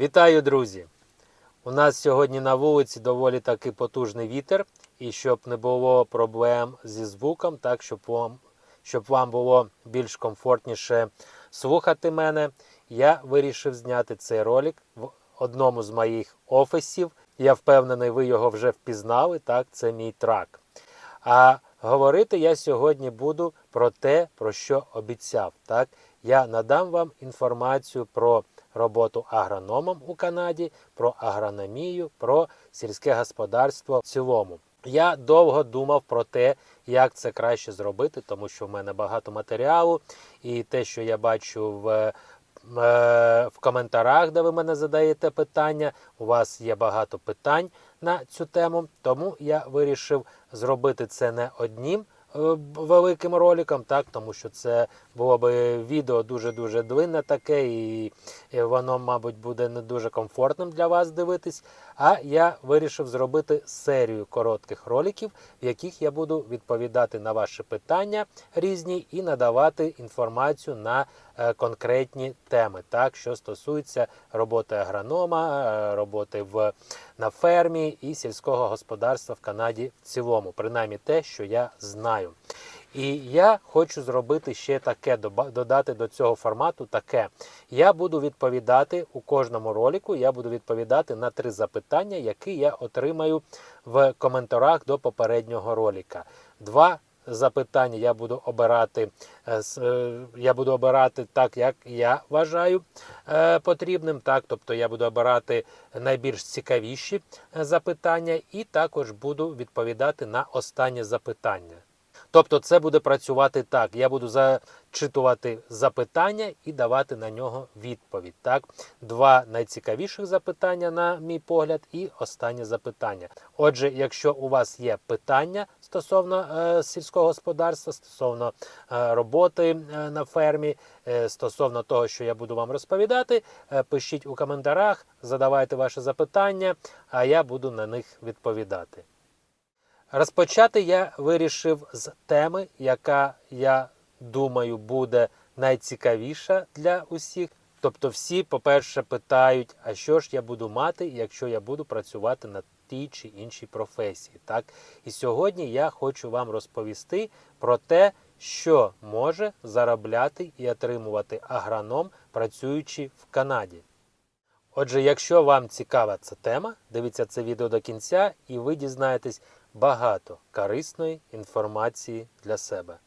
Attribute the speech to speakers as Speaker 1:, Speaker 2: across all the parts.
Speaker 1: Вітаю, друзі! У нас сьогодні на вулиці доволі таки потужний вітер, і щоб не було проблем зі звуком, так щоб вам, щоб вам було більш комфортніше слухати мене, я вирішив зняти цей ролик в одному з моїх офісів. Я впевнений, ви його вже впізнали. Так, це мій трак. А говорити я сьогодні буду про те, про що обіцяв. Так, я надам вам інформацію про роботу агрономом у Канаді, про агрономію, про сільське господарство в цілому. Я довго думав про те, як це краще зробити, тому що в мене багато матеріалу, і те, що я бачу в, е, в коментарях, де ви мене задаєте питання, у вас є багато питань на цю тему. Тому я вирішив зробити це не одним великим роликом, так, тому що це було б відео дуже-дуже длинне таке, і воно, мабуть, буде не дуже комфортним для вас дивитись. А я вирішив зробити серію коротких роликів, в яких я буду відповідати на ваші питання різні і надавати інформацію на е, конкретні теми, так, що стосується роботи агронома, е, роботи в, на фермі і сільського господарства в Канаді в цілому, принаймні те, що я знаю. І я хочу зробити ще таке, додати до цього формату таке. Я буду відповідати у кожному ролику, я буду відповідати на три запитання, які я отримаю в коментарях до попереднього ролика. Два запитання я буду обирати, е, е, я буду обирати так, як я вважаю е, потрібним. Так, тобто я буду обирати найбільш цікавіші запитання, і також буду відповідати на останнє запитання. Тобто це буде працювати так. Я буду зачитувати запитання і давати на нього відповідь. Так, два найцікавіших запитання, на мій погляд, і останнє запитання. Отже, якщо у вас є питання стосовно е, сільського господарства, стосовно е, роботи е, на фермі, е, стосовно того, що я буду вам розповідати, е, пишіть у коментарях, задавайте ваші запитання, а я буду на них відповідати. Розпочати я вирішив з теми, яка, я думаю, буде найцікавіша для усіх. Тобто, всі, по-перше, питають, а що ж я буду мати, якщо я буду працювати на тій чи іншій професії. Так? І сьогодні я хочу вам розповісти про те, що може заробляти і отримувати агроном, працюючи в Канаді. Отже, якщо вам цікава ця тема, дивіться це відео до кінця, і ви дізнаєтесь багато корисної інформації для себе.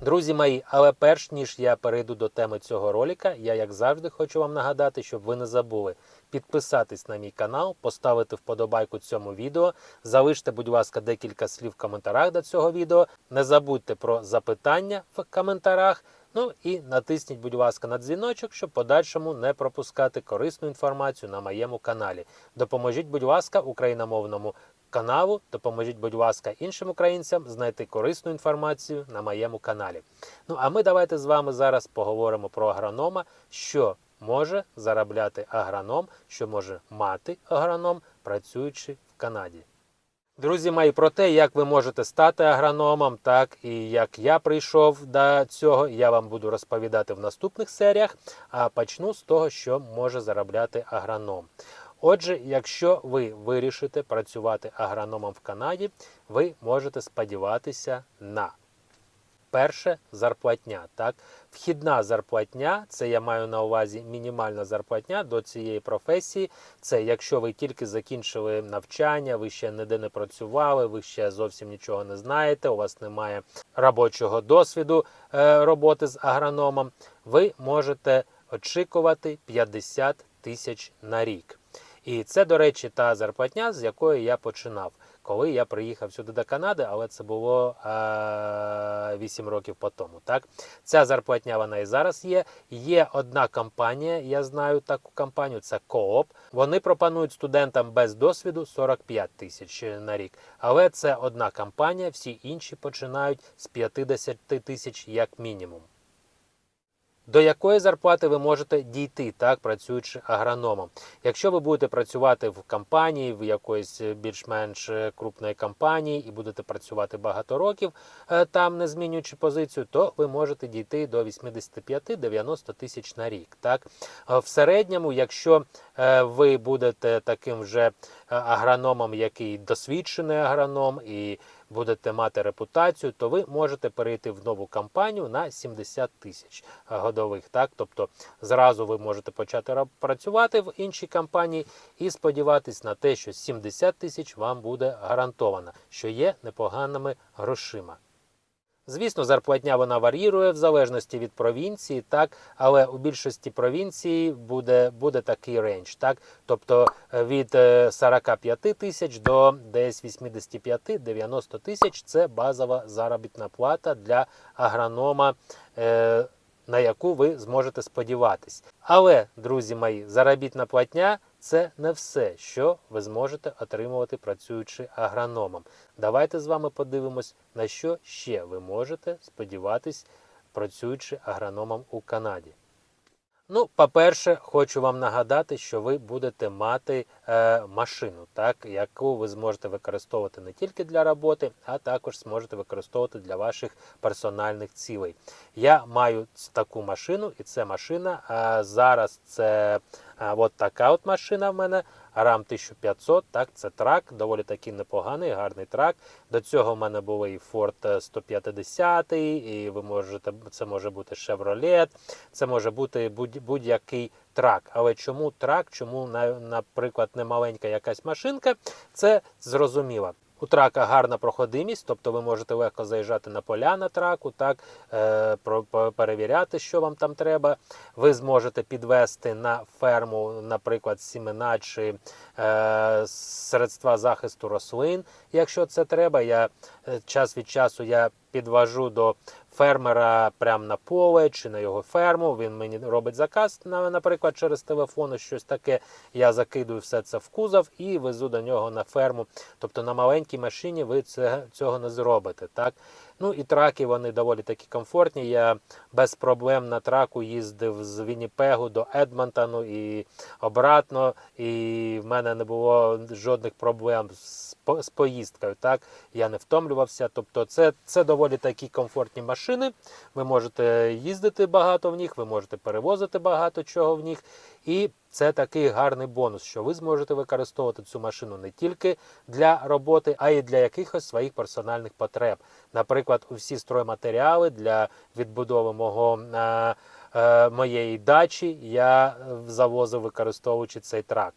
Speaker 1: Друзі мої, але перш ніж я перейду до теми цього ролика, я як завжди хочу вам нагадати, щоб ви не забули підписатись на мій канал, поставити вподобайку цьому відео, залиште, будь ласка, декілька слів в коментарях до цього відео. Не забудьте про запитання в коментарях. Ну і натисніть, будь ласка, на дзвіночок, щоб подальшому не пропускати корисну інформацію на моєму каналі. Допоможіть, будь ласка, україномовному каналу, допоможіть, будь ласка, іншим українцям знайти корисну інформацію на моєму каналі. Ну а ми давайте з вами зараз поговоримо про агронома, що може заробляти агроном, що може мати агроном, працюючи в Канаді. Друзі мої, про те, як ви можете стати агрономом, так і як я прийшов до цього, я вам буду розповідати в наступних серіях. А почну з того, що може заробляти агроном. Отже, якщо ви вирішите працювати агрономом в Канаді, ви можете сподіватися на перше зарплатня. Так, вхідна зарплатня, це я маю на увазі мінімальна зарплатня до цієї професії. Це якщо ви тільки закінчили навчання, ви ще ніде не працювали, ви ще зовсім нічого не знаєте, у вас немає робочого досвіду е, роботи з агрономом, ви можете очікувати 50 тисяч на рік. І це, до речі, та зарплатня, з якої я починав, коли я приїхав сюди до Канади, але це було е, 8 років по тому. Так? Ця зарплатня вона і зараз є. Є одна компанія, я знаю таку компанію, це Coop. Вони пропонують студентам без досвіду 45 тисяч на рік. Але це одна компанія, всі інші починають з 50 тисяч як мінімум. До якої зарплати ви можете дійти, так працюючи агрономом? Якщо ви будете працювати в компанії, в якоїсь більш-менш е, крупної компанії і будете працювати багато років, е, там не змінюючи позицію, то ви можете дійти до 85-90 тисяч на рік. Так Е, в середньому, якщо е, ви будете таким вже е, агрономом, який досвідчений агроном і будете мати репутацію, то ви можете перейти в нову компанію на 70 тисяч годових. Так, тобто зразу ви можете почати працювати в іншій компанії і сподіватись на те, що 70 тисяч вам буде гарантовано, що є непоганими грошима. Звісно, зарплатня вона варірує в залежності від провінції, так, але у більшості провінцій буде, буде такий рейндж, так, тобто е, від е, 45 тисяч до десь 85-90 тисяч це базова заробітна плата для агронома. Е, на яку ви зможете сподіватись. Але, друзі мої, заробітна платня це не все, що ви зможете отримувати працюючи агрономом. Давайте з вами подивимось, на що ще ви можете сподіватись, працюючи агрономом у Канаді. Ну, по-перше, хочу вам нагадати, що ви будете мати е, машину, так, яку ви зможете використовувати не тільки для роботи, а також зможете використовувати для ваших персональних цілей. Я маю таку машину, і це машина. А зараз це а, от така от машина в мене. Ram 1500, так, це трак, доволі такий непоганий, гарний трак. До цього в мене був і Ford 150, і ви можете, це може бути Chevrolet, це може бути будь- будь-який трак. Але чому трак, чому, наприклад, не маленька якась машинка, це зрозуміло. У трака гарна проходимість, тобто ви можете легко заїжджати на поля на траку, так, е, перевіряти, що вам там треба. Ви зможете підвести на ферму, наприклад, сімена чи е, средства захисту рослин, якщо це треба. Я час від часу я підвожу до фермера прямо на поле чи на його ферму. Він мені робить заказ, на- наприклад, через телефон, щось таке. Я закидую все це в кузов і везу до нього на ферму. Тобто на маленькій машині ви це, цього не зробите. Так? Ну і траки вони доволі такі комфортні. Я без проблем на траку їздив з Вінніпегу до Едмонтону і обратно. І в мене не було жодних проблем з, по- з поїздкою. Так? Я не втомлювався. Тобто, це, це доволі такі комфортні машини. Ви можете їздити багато в них, ви можете перевозити багато чого в них. І це такий гарний бонус, що ви зможете використовувати цю машину не тільки для роботи, а й для якихось своїх персональних потреб. Наприклад, усі стройматеріали для відбудови мого. е, е, Моєї дачі я е, завозив використовуючи цей трак.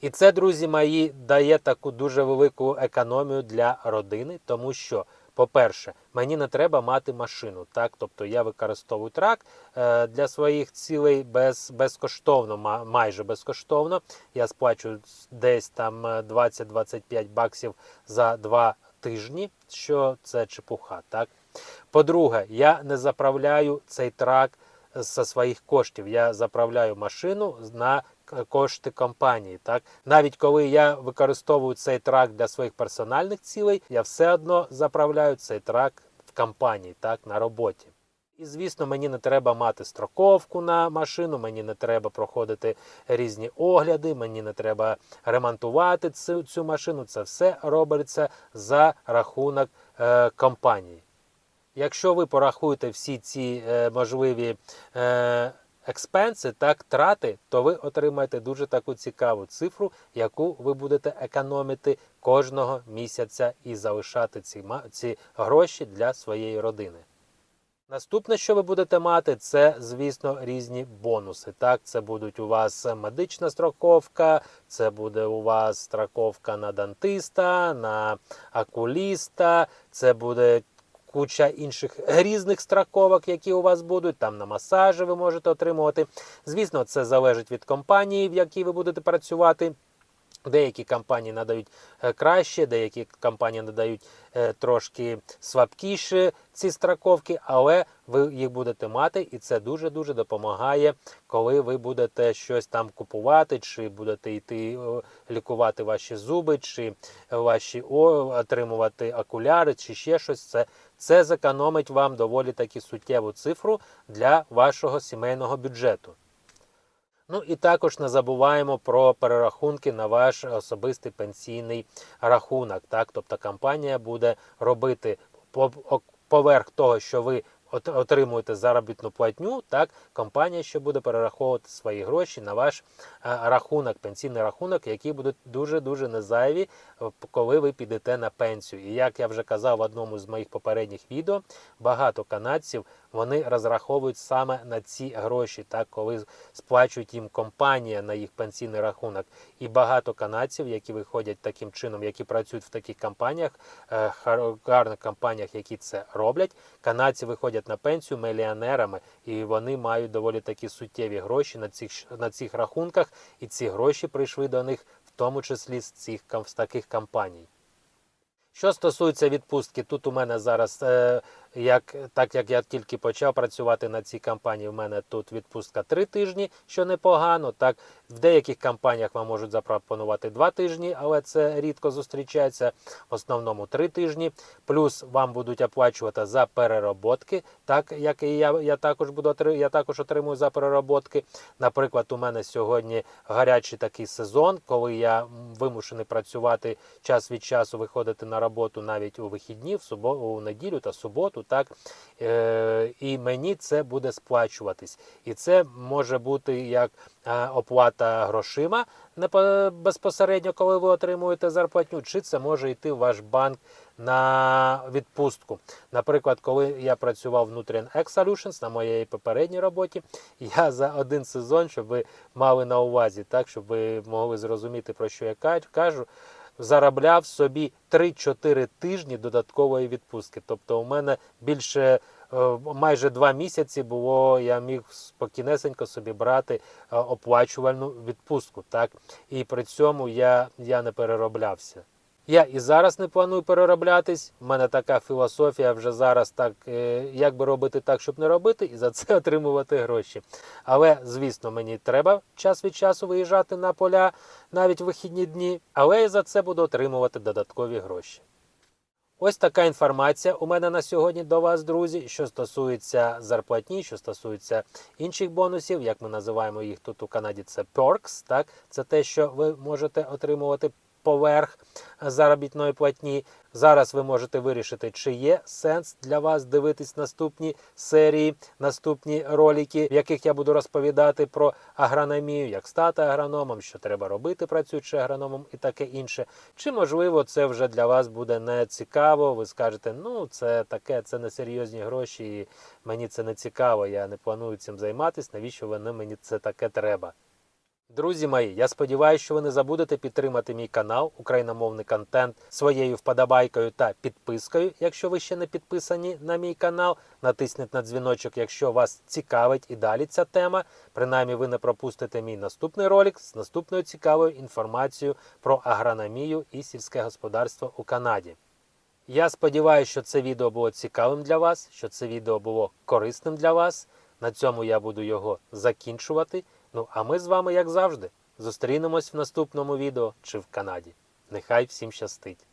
Speaker 1: І це, друзі мої, дає таку дуже велику економію для родини, тому що, по-перше, мені не треба мати машину. Так? Тобто я використовую трак е, для своїх цілей без, безкоштовно, майже безкоштовно. Я сплачу десь там е, 20-25 баксів за два тижні, що це чепуха. Так? По-друге, я не заправляю цей трак зі своїх коштів. Я заправляю машину на кошти компанії. Так навіть коли я використовую цей трак для своїх персональних цілей, я все одно заправляю цей трак в компанії, так на роботі. І звісно, мені не треба мати строковку на машину, мені не треба проходити різні огляди, мені не треба ремонтувати цю, цю машину. Це все робиться за рахунок е, компанії. Якщо ви порахуєте всі ці е, можливі е, експенси, так, трати, то ви отримаєте дуже таку цікаву цифру, яку ви будете економити кожного місяця і залишати ці, ці гроші для своєї родини. Наступне, що ви будете мати, це, звісно, різні бонуси. Так, це будуть у вас медична страховка, це буде у вас страховка на дантиста, на окуліста, це буде куча інших різних страховок, які у вас будуть. Там на масажі ви можете отримувати. Звісно, це залежить від компанії, в якій ви будете працювати. Деякі компанії надають е, краще, деякі компанії надають е, трошки слабкіше ці страховки, але ви їх будете мати, і це дуже дуже допомагає, коли ви будете щось там купувати, чи будете йти е, лікувати ваші зуби, чи ваші отримувати окуляри, чи ще щось. Це це зекономить вам доволі таки суттєву цифру для вашого сімейного бюджету. Ну і також не забуваємо про перерахунки на ваш особистий пенсійний рахунок. Так? Тобто компанія буде робити по- поверх того, що ви отримуєте заробітну платню, так компанія ще буде перераховувати свої гроші на ваш е, рахунок, пенсійний рахунок, які будуть дуже дуже незайві, е, коли ви підете на пенсію. І як я вже казав в одному з моїх попередніх відео, багато канадців вони розраховують саме на ці гроші, так коли сплачують їм компанія на їх пенсійний рахунок. І багато канадців, які виходять таким чином, які працюють в таких компаніях, е, гарних компаніях, які це роблять, канадці виходять на пенсію мільйонерами, і вони мають доволі такі суттєві гроші на цих на цих рахунках, і ці гроші прийшли до них, в тому числі з цих з таких компаній. Що стосується відпустки, тут у мене зараз, е, як, так як я тільки почав працювати на цій компанії, у мене тут відпустка 3 тижні, що непогано. Так, в деяких компаніях вам можуть запропонувати 2 тижні, але це рідко зустрічається. В основному 3 тижні. Плюс вам будуть оплачувати за перероботки, так як і я, я також буду я також отримую за перероботки. Наприклад, у мене сьогодні гарячий такий сезон, коли я вимушений працювати час від часу, виходити на роботу навіть у вихідні, в субо, у неділю та суботу. Так е, і мені це буде сплачуватись. І це може бути як е, оплата грошима безпосередньо, коли ви отримуєте зарплатню, чи це може йти в ваш банк на відпустку. Наприклад, коли я працював в Nutrien X Solutions на моїй попередній роботі, я за один сезон, щоб ви мали на увазі, так, щоб ви могли зрозуміти, про що я кажу, заробляв собі 3-4 тижні додаткової відпустки. Тобто у мене більше е, майже два місяці було, я міг спокійнесенько собі брати е, оплачувальну відпустку. Так? І при цьому я, я не перероблявся. Я і зараз не планую перероблятись. У мене така філософія вже зараз, так е, як би робити так, щоб не робити, і за це отримувати гроші. Але, звісно, мені треба час від часу виїжджати на поля навіть в вихідні дні, але я за це буду отримувати додаткові гроші. Ось така інформація у мене на сьогодні до вас, друзі, що стосується зарплатні, що стосується інших бонусів, як ми називаємо їх тут у Канаді, це perks, так? Це те, що ви можете отримувати поверх заробітної платні. Зараз ви можете вирішити, чи є сенс для вас дивитись наступні серії, наступні ролики, в яких я буду розповідати про агрономію, як стати агрономом, що треба робити, працюючи агрономом і таке інше. Чи можливо це вже для вас буде не цікаво? Ви скажете, ну це таке, це не серйозні гроші, і мені це не цікаво, я не планую цим займатися. Навіщо воно мені це таке треба? Друзі мої, я сподіваюся, що ви не забудете підтримати мій канал, україномовний контент своєю вподобайкою та підпискою, якщо ви ще не підписані на мій канал. Натисніть на дзвіночок, якщо вас цікавить і далі ця тема. Принаймні ви не пропустите мій наступний ролик з наступною цікавою інформацією про агрономію і сільське господарство у Канаді. Я сподіваюся, що це відео було цікавим для вас, що це відео було корисним для вас. На цьому я буду його закінчувати. Ну а ми з вами, як завжди, зустрінемось в наступному відео чи в Канаді. Нехай всім щастить!